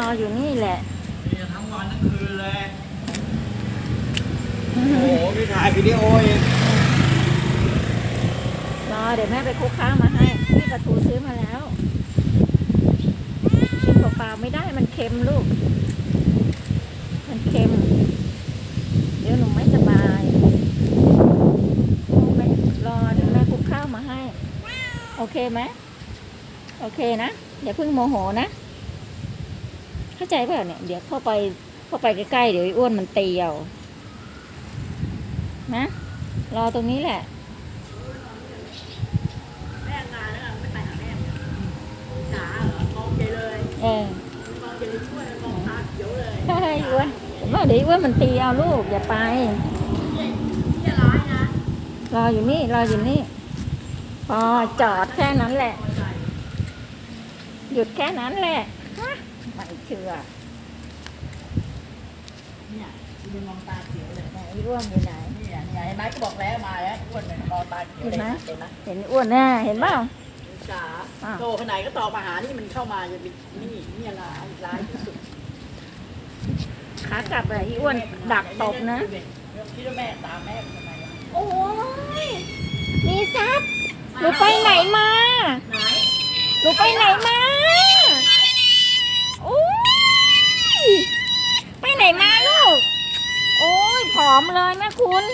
รออยู่นี่แหละนี่ทั้งวันทั้งคืนเลยโอ้โหมีถ่ายวิดีโออีกรอเดี๋ยวแม่ไปคลุกข้าวมาให้นี่ปลาทูซื้อมาแล้วกินเปล่าๆไม่ได้มันเค็มลูก มันเค็ม เดี๋ยวหนูไม่สบายแม่รอเดี๋ยวแม่คลุกข้าวมาให้ โอเคไหมโอเคนะอย่าเพิ่งโมโหนะ เข้าใจเปล่าเนี่ย เดี๋ยวเข้าไปเข้าไปใกล้ๆเดี๋ยวไอ้อ้วนมันตีเอานะรอตรงนี้แหละแม่งานแล้วไม่ไปหาแม่จ๋าเหรอมองใจเลยเออมองใจเลยช่วยมองตาเขียวเลยใช่อ้วนเห็นว่าเดี๋ยวอ้วนมันตีเอาลูกอย่าไปนี่ร้ายนะรออยู่นี่รออยู่นี่พอจอดแค่นั้นแหละ หยุดแค่นั้นแหละฮะไม่ เชื่อเนี่ยมันมองตาเขียวเลยไหนอ้วนอยู่ไหนนี่อะนี่ไงเห็นไหมก็บอกแล้วมาแล้วอ้วนเลยมองตาเขียวเลยเห็นไหมเห็นไหมเห็นอ้วนน่ะเห็นเปล่าจ๋าอะโตขนาดก็ตอบมาหานี่มันเข้ามาจะเป็นนี่นี่ร้ายร้ายที่สุดขากลับเลยอ้วนดักตบนะคิดว่าแม่ตามแม่ทำไมวะโอ้ยมีซับหนูไปไหนมาไหนหนูไปไหนมา มเลยแม่คุณ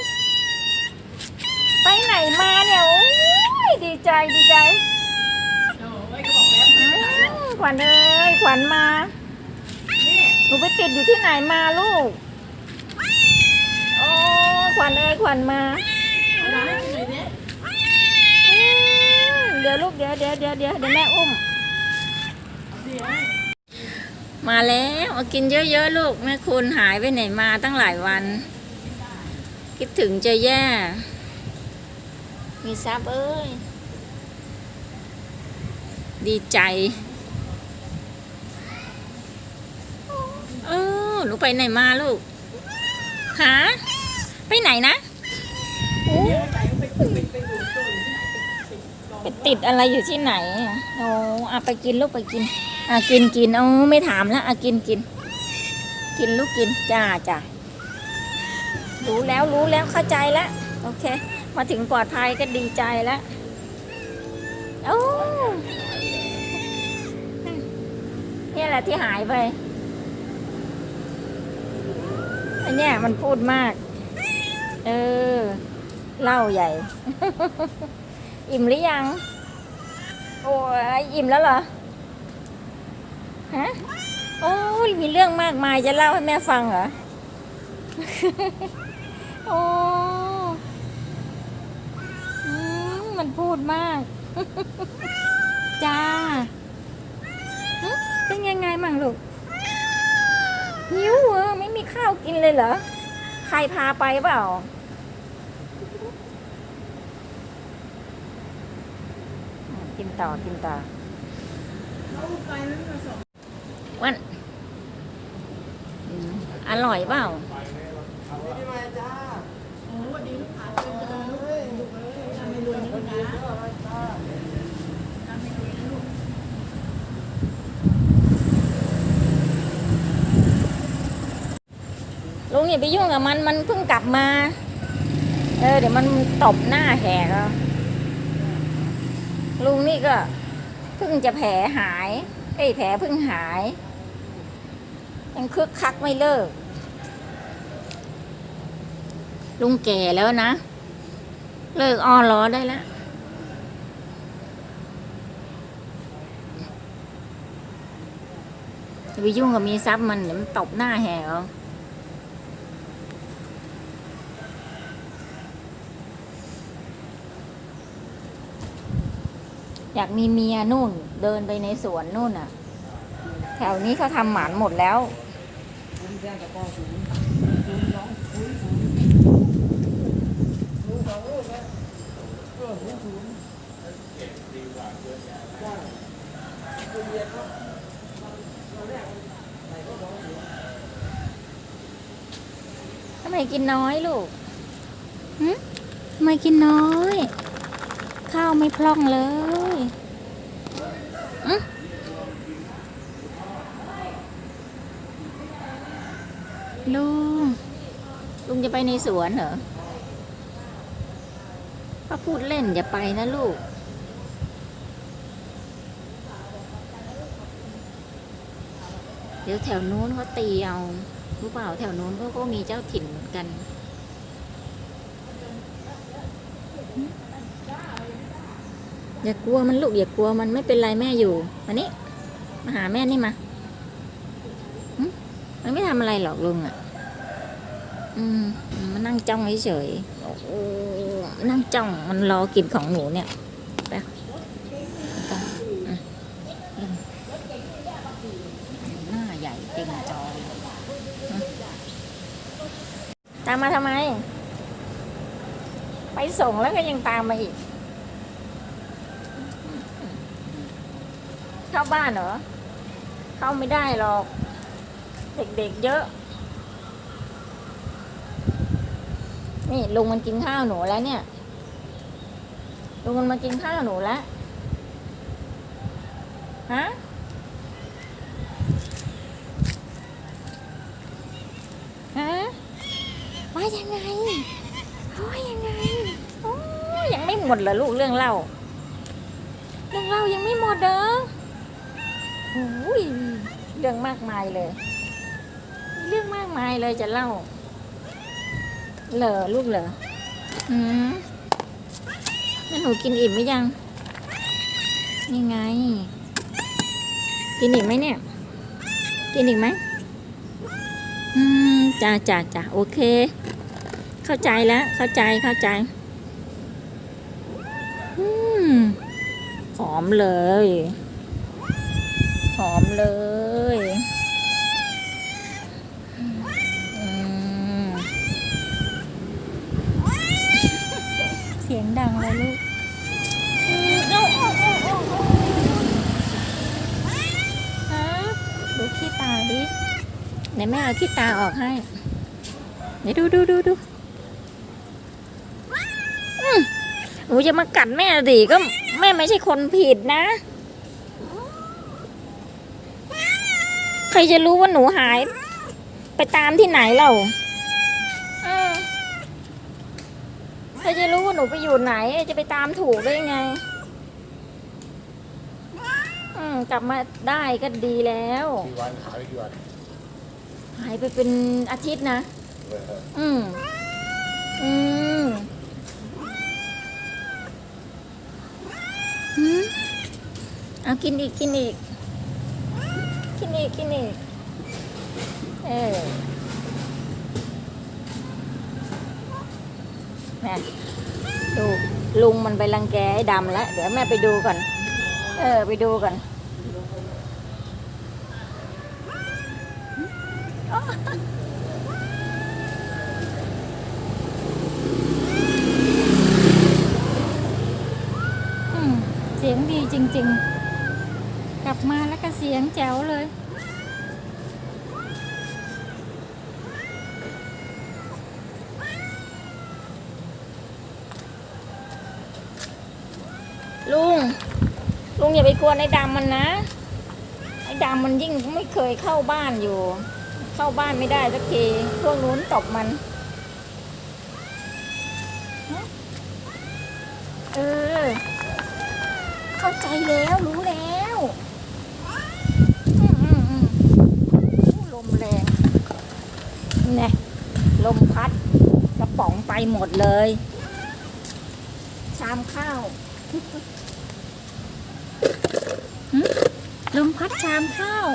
ไปไหนมาเนี่ยโอ้ยดีใจดีใจขวัญเอ้ยขวัญมานี่หนูไปติดอยู่ที่ไหนมาลูกโอ้ขวัญเอ้ยขวัญมาเดี๋ยวลูกเดี๋ยวเดี๋ยวเดี๋ยวเดี๋ยวเดี๋ยวแม่อุ้ม มาแล้วมากินเยอะๆลูกแม่คุณหายไปไหนมาตั้งหลายวัน คิดถึงจะแย่ มีซับเอ้ย ดีใจ เออหนูไปไหนมาลูกหาไปไหนนะไปติดอะไรอยู่ที่ไหนโอ้อะไปกินลูกไปกินอะกินกินเอาไม่ถามแล้วอะกินกิน กินลูกกินจ้าจ้า รู้แล้วรู้แล้วเข้าใจแล้วโอเค มาถึงปลอดภัยก็ดีใจแล้วโอ้นี่แหละที่หายไปอันเนี้ยมันพูดมาก เออเล่าใหญ่ อิ่มหรือยัง โอ้ยอิ่มแล้วเหรอ ฮะ โอ้ยมีเรื่องมากมายจะเล่าให้แม่ฟังเหรอ โอ้อืมมันพูดมาก จ้าหึเป็นยังไงมั่งลูก หิวเหรอไม่มีข้าวกินเลยเหรอ ใครพาไปเปล่ากินต่อกินต่อเอาไปแล้วมาส่งวันอืมอร่อยเปล่า โอ้ดีลูกค้าเจอกันลูกลูกเอ้ยทำให้รวยนะลูกนะทำให้รวยนะลูกลุงอย่าไปยุ่งกับมัน มันเพิ่งกลับมา เออเดี๋ยวมันตบหน้าแหกเอาลุงนี่ก็เพิ่งจะแผลหายไอ้แผลเพิ่งหาย ยังคึกคักไม่เลิก ลุงแก่แล้วนะ เลิกอ้อล้อได้แล้วอย่าไปยุ่งกับมีทรัพย์มันเดี๋ยวมันตบหน้าแหกเอยากมีเมียนู่น เดินไปในสวนนู่นน่ะ แถวนี้เขาทำหมันหมดแล้ว ทำไมกินน้อยลูกหึทำไมกินน้อย ข้าวไม่พล่องเลยอืมลุง ลุงจะไปในสวนเหรอ ป้าพูดเล่นอย่าไปนะลูก เดี๋ยวแถวนู้นเขาตีเอารู้เปล่าแถวนู้นเขาก็มีเจ้าถิ่นเหมือนกัน อย่ากลัวมันลูกอย่ากลัวมันไม่เป็นไรแม่อยู่มานี่มาหาแม่นี่มามันไม่ทำอะไรหรอกลุงอะ อืม มันนั่งจ้องเฉยๆ นั่งจ้องมันรอกินของหนูเนี่ยไปไปหน้าใหญ่เต็มจอยตามมาทำไม ไปส่งแล้วก็ยังตามมาอีก เข้าบ้านเหรอ เข้าไม่ได้หรอก เด็กๆเยอะ นี่ลุงมันกินข้าวหนูแล้วเนี่ย ลุงมันมากินข้าวหนูแล้วฮะฮะว่ายังไงว่ายังไงโอ้ยังไม่หมดเหรอลูกเรื่องเล่าเรื่องเล่ายังไม่หมดเด้อโอ้ยเรื่องมากมายเลย เรื่องมากมายเลยจะเล่า เหรอลูกเหรออืมแล้วหนูกินอิ่มไหมยัง นี่ไง กินอีกไหมเนี่ย กินอีกไหมอืมจ้าจ้าจ้าโอเค เข้าใจแล้ว เข้าใจเข้าใจ อืมหอมเลยหอมเลยอืม เสียงดังเลยลูกฮะดูขี้ตาดิไหนแม่เอาขี้ตาออกให้ไหนดูดูดูดูหนูจะมากัดแม่ดิก็แม่ไม่ใช่คนผิดนะ ใครจะรู้ว่าหนูหาย ไปตามที่ไหนเราอืม ใครจะรู้ว่าหนูไปอยู่ไหนจะไปตามถูกได้ยังไง อืมกลับมาได้ก็ดีแล้ว กี่วันหายไปกี่วันหายไปเป็นอาทิตย์นะ เอออืม อืมหืมเอากินอีกกินอีก กินอีกกินอีก เออ แม่ดูลุงมันไปรังแกไอ้ดำแล้ว เดี๋ยวแม่ไปดูก่อน เออ ไปดูก่อนเสียงดีจริง ๆ กลับมาแล้วก็เสียงแจ๋วเลย ลุง ลุงอย่าไปกวนไอ้ดำมันนะ ไอ้ดำมันยิ่งไม่เคยเข้าบ้านอยู่ เข้าบ้านไม่ได้สักที พวกนู้นตบมัน เออ เข้าใจแล้วรู้แล้วลมแรงนี่ลมพัดกระป๋องไปหมดเลย ชามข้าว ลมพัดชามข้าว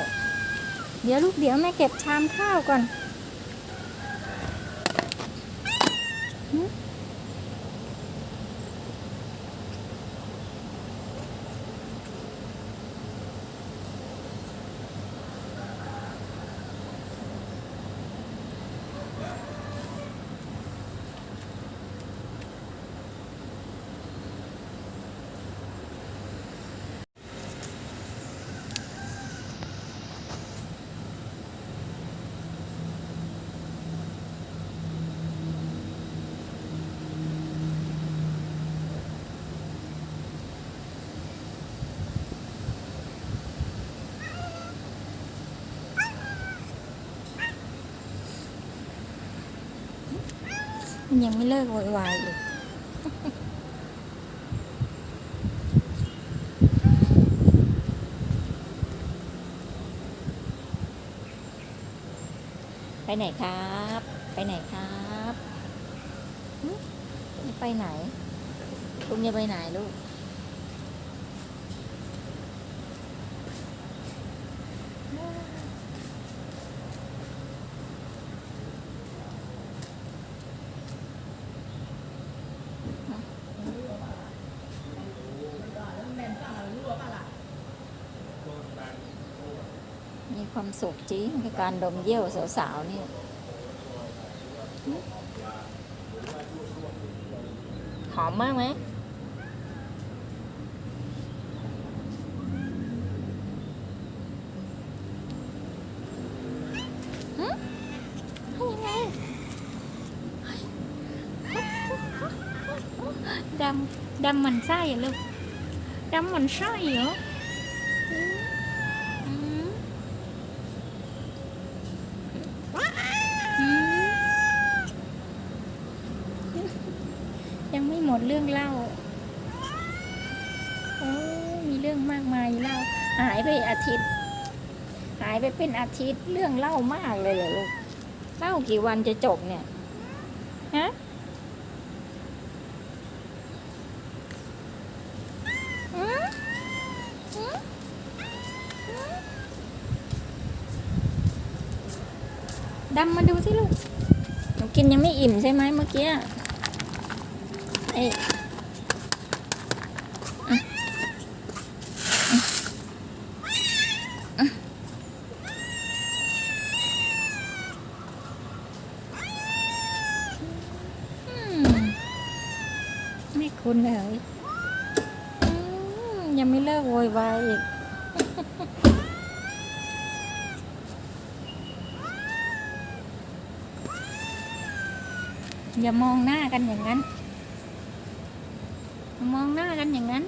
เดี๋ยวลูกเดี๋ยวแม่เก็บชามข้าวก่อน ยังไม่เลิกโวยวายเลยไปไหนครับ ไปไหนครับ ไปไหนลุงจะไปไหนลูก ความสุขจริงการดมเยี่ยวสาวๆนี่หึหอมมากไหมดำดำมันไส้เหรอลูกดำมันไส้เหรอมอืม อืมยังไม่หมด เล่าโอ้มีเรื่องมากมายเล่า หายไปอาทิตย์ หายไปเป็นอาทิตย์เรื่องเล่ามากเลยเหรอลูกเล่ากี่วันจะจบเนี่ยฮะอืมมอืมดำมาดูที่ลูกหนูกินยังไม่อิ่มใช่ไหมเมื่อกี้ อะเอ้ยไม่คุ้นเลยยังไม่เลิกโวยวายอีกอย่ามองหน้ากันอย่างนั้น มองหน้ากันอย่างนั้น